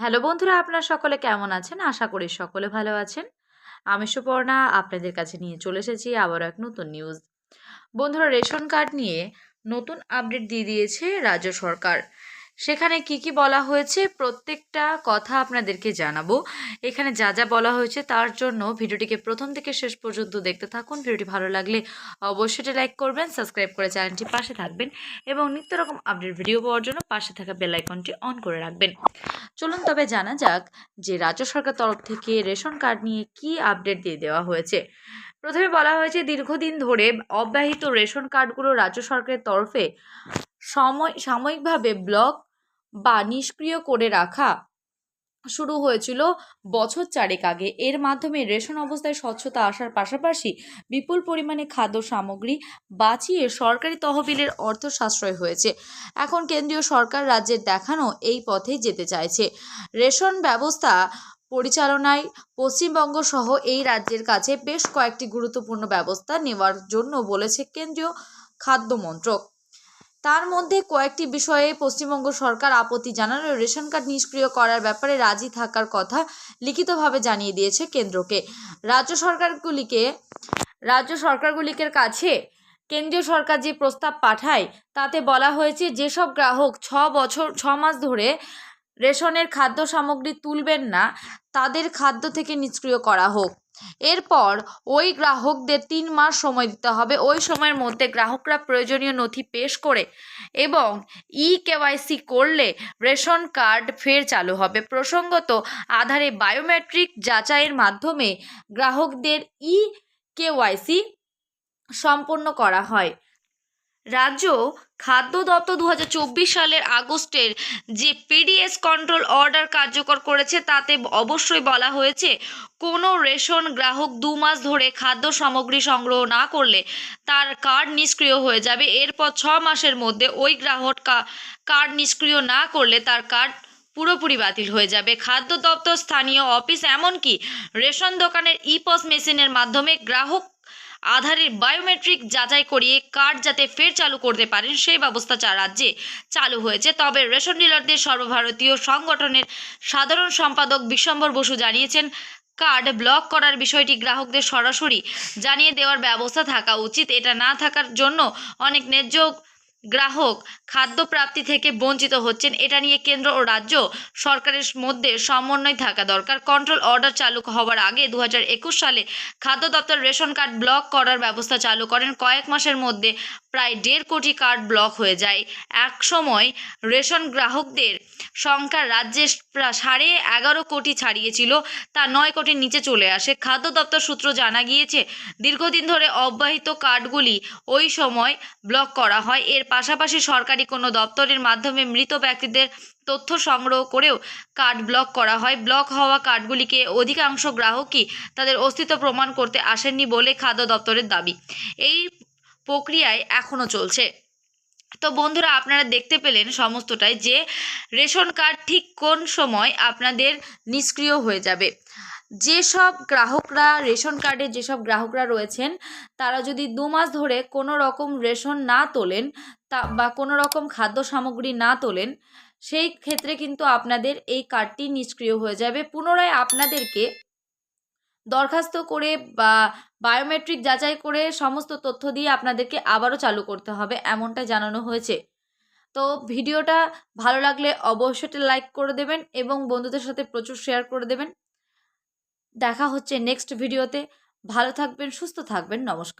Hello বন্ধুরা, আপনারা সকলে কেমন আছেন? আশা করি সকলে ভালো আছেন। আমি সুপর্ণা, আপনাদের কাছে নিয়ে চলে এসেছি আবারও এক নতুন নিউজ বন্ধুরা, রেশন কার্ড নিয়ে নতুন আপডেট দিয়ে দিয়েছে রাজ্য সরকার। সেখানে কি কি বলা হয়েছে? প্রত্যেকটা কথা আপনাদেরকে জানাব। এখানে যা যা বলা হয়েছে তার জন্য ভিডিওটিকে প্রথম থেকে শেষ পর্যন্ত দেখতে থাকুন। ভিডিওটি ভালো লাগলে অবশ্যই লাইক করবেন, সাবস্ক্রাইব করে চ্যানেলটি পাশে থাকবেন এবং নিত্য রকম আপডেট ভিডিও পাওয়ার জন্য পাশে থাকা বেল আইকনটি অন করে রাখবেন। চলুন তবে জানা যাক যে রাজ্য সরকার তরফ থেকে রেশন কার্ড নিয়ে কি আপডেট দিয়ে দেওয়া হয়েছে। প্রথমে বলা হয়েছে, দীর্ঘদিন ধরে অব্যাহিত রেশন কার্ডগুলো রাজ্য সরকারের তরফে সময়, সাময়িকভাবে ব্লক বা নিষ্ক্রিয় করে রাখা শুরু হয়েছিল বছর চারেক আগে। এর মাধ্যমে রেশন অবস্থায় স্বচ্ছতা আসার পাশাপাশি বিপুল পরিমাণে খাদ্য সামগ্রী বাঁচিয়ে সরকারি তহবিলের অর্থ সাশ্রয় হয়েছে। এখন কেন্দ্রীয় সরকার রাজ্যের দেখানো এই পথেই যেতে চাইছে। রেশন ব্যবস্থা পরিচালনায় পশ্চিমবঙ্গ সহ এই রাজ্যের কাছে বেশ কয়েকটি গুরুত্বপূর্ণ ব্যবস্থা নেওয়ার জন্য বলেছে কেন্দ্রীয় খাদ্য মন্ত্রক। তার মধ্যে কয়েকটি বিষয়ে পশ্চিমবঙ্গ সরকার আপত্তি জানালেও রেশন কার্ড নিষ্ক্রিয় করার ব্যাপারে রাজি থাকার কথা লিখিতভাবে জানিয়ে দিয়েছে কেন্দ্রকে। রাজ্য সরকারগুলিকে রাজ্য সরকারগুলিকে কাছে কেন্দ্রীয় সরকার যে প্রস্তাব পাঠায়, তাতে বলা হয়েছে যেসব গ্রাহক ছ বছর, ছ মাস ধরে রেশনের খাদ্য সামগ্রী তুলবেন না, তাদের খাদ্য থেকে নিষ্ক্রিয় করা হোক। এরপর ওই গ্রাহকদের তিন মাস সময় দিতে হবে। ওই সময়ের মধ্যে গ্রাহকরা প্রয়োজনীয় নথি পেশ করে এবং ই কেওয়াইসি করলে রেশন কার্ড ফের চালু হবে। প্রসঙ্গত, আধারে বায়োমেট্রিক যাচাইয়ের মাধ্যমে গ্রাহকদের ই কেওয়াইসি সম্পন্ন করা হয়। রাজ্য খাদ্য দপ্তর দু হাজার চব্বিশ সালের আগস্টের যে পিডিএস কন্ট্রোল অর্ডার কার্যকর করেছে, তাতে অবশ্যই বলা হয়েছে, কোনো রেশন গ্রাহক দু মাস ধরে খাদ্য সামগ্রী সংগ্রহ না করলে তার কার্ড নিষ্ক্রিয় হয়ে যাবে। এরপর ছ মাসের মধ্যে ওই গ্রাহক কার্ড নিষ্ক্রিয় না করলে তার কার্ড পুরোপুরি বাতিল হয়ে যাবে। খাদ্য দপ্তর, স্থানীয় অফিস এমনকি রেশন দোকানের ইপস মেশিনের মাধ্যমে গ্রাহক আধারের বায়োমেট্রিক যাচাই করিয়ে কার্ড যাতে ফের চালু করতে পারেন, সেই ব্যবস্থা চা রাজ্যে চালু হয়েছে। তবে রেশন ডিলারদের সর্বভারতীয় সংগঠনের সাধারণ সম্পাদক বিশ্বম্বর বসু জানিয়েছেন কার্ড ব্লক করার বিষয়টি গ্রাহকদের সরাসরি জানিয়ে দেওয়ার ব্যবস্থা থাকা উচিত। এটা না থাকার জন্য অনেক ন্যায্য গ্রাহক খাদ্য প্রাপ্তি থেকে বঞ্চিত হচ্ছেন। এটা নিয়ে কেন্দ্র ও রাজ্য সরকারের মধ্যে সমন্বয় থাকা দরকার। কন্ট্রোল অর্ডার চালু হওয়ার আগে দু হাজার একুশ সালে খাদ্য দপ্তর রেশন কার্ড ব্লক করার ব্যবস্থা চালু করেন। কয়েক মাসের মধ্যে প্রায় দেড় কোটি কার্ড ব্লক হয়ে যায়। এক সময় রেশন গ্রাহকদের সংখ্যা রাজ্যে সাড়ে এগারো কোটি ছাড়িয়েছিল, তা নয় কোটির নিচে চলে আসে। খাদ্য দপ্তর সূত্র জানা গিয়েছে, দীর্ঘদিন ধরে অব্যাহিত কার্ডগুলি ওই সময় ব্লক করা হয়। এর পাশাপাশি সরকারি কোনো দপ্তরের মাধ্যমে মৃত ব্যক্তিদের তথ্য সংগ্রহ করেও কার্ড ব্লক করা হয়। ব্লক হওয়া কার্ডগুলিকে অধিকাংশ গ্রাহকই তাদের অস্তিত্ব প্রমাণ করতে আসেননি বলে খাদ্য দপ্তরের দাবি। এই প্রক্রিয়ায় এখনও চলছে। তো বন্ধুরা, আপনারা দেখতে পেলেন সমস্তটাই যে রেশন কার্ড ঠিক কোন সময় আপনাদের নিষ্ক্রিয় হয়ে যাবে। যেসব গ্রাহকরা, রেশন কার্ডের যেসব গ্রাহকরা রয়েছেন, তারা যদি দু মাস ধরে কোনো রকম রেশন না তোলেন, তা বা কোনো রকম খাদ্য সামগ্রী না তোলেন, সেই ক্ষেত্রে কিন্তু আপনাদের এই কার্ডটি নিষ্ক্রিয় হয়ে যাবে। পুনরায় আপনাদেরকে দরখাস্ত করে বা বায়োমেট্রিক যাচাই করে সমস্ত তথ্য দিয়ে আপনাদেরকে আবারও চালু করতে হবে এমনটা জানানো হয়েছে। তো ভিডিওটা ভালো লাগলে অবশ্যই লাইক করে দেবেন এবং বন্ধুদের সাথে প্রচুর শেয়ার করে দেবেন। দেখা হচ্ছে নেক্সট ভিডিওতে। ভালো থাকবেন, সুস্থ থাকবেন, নমস্কার।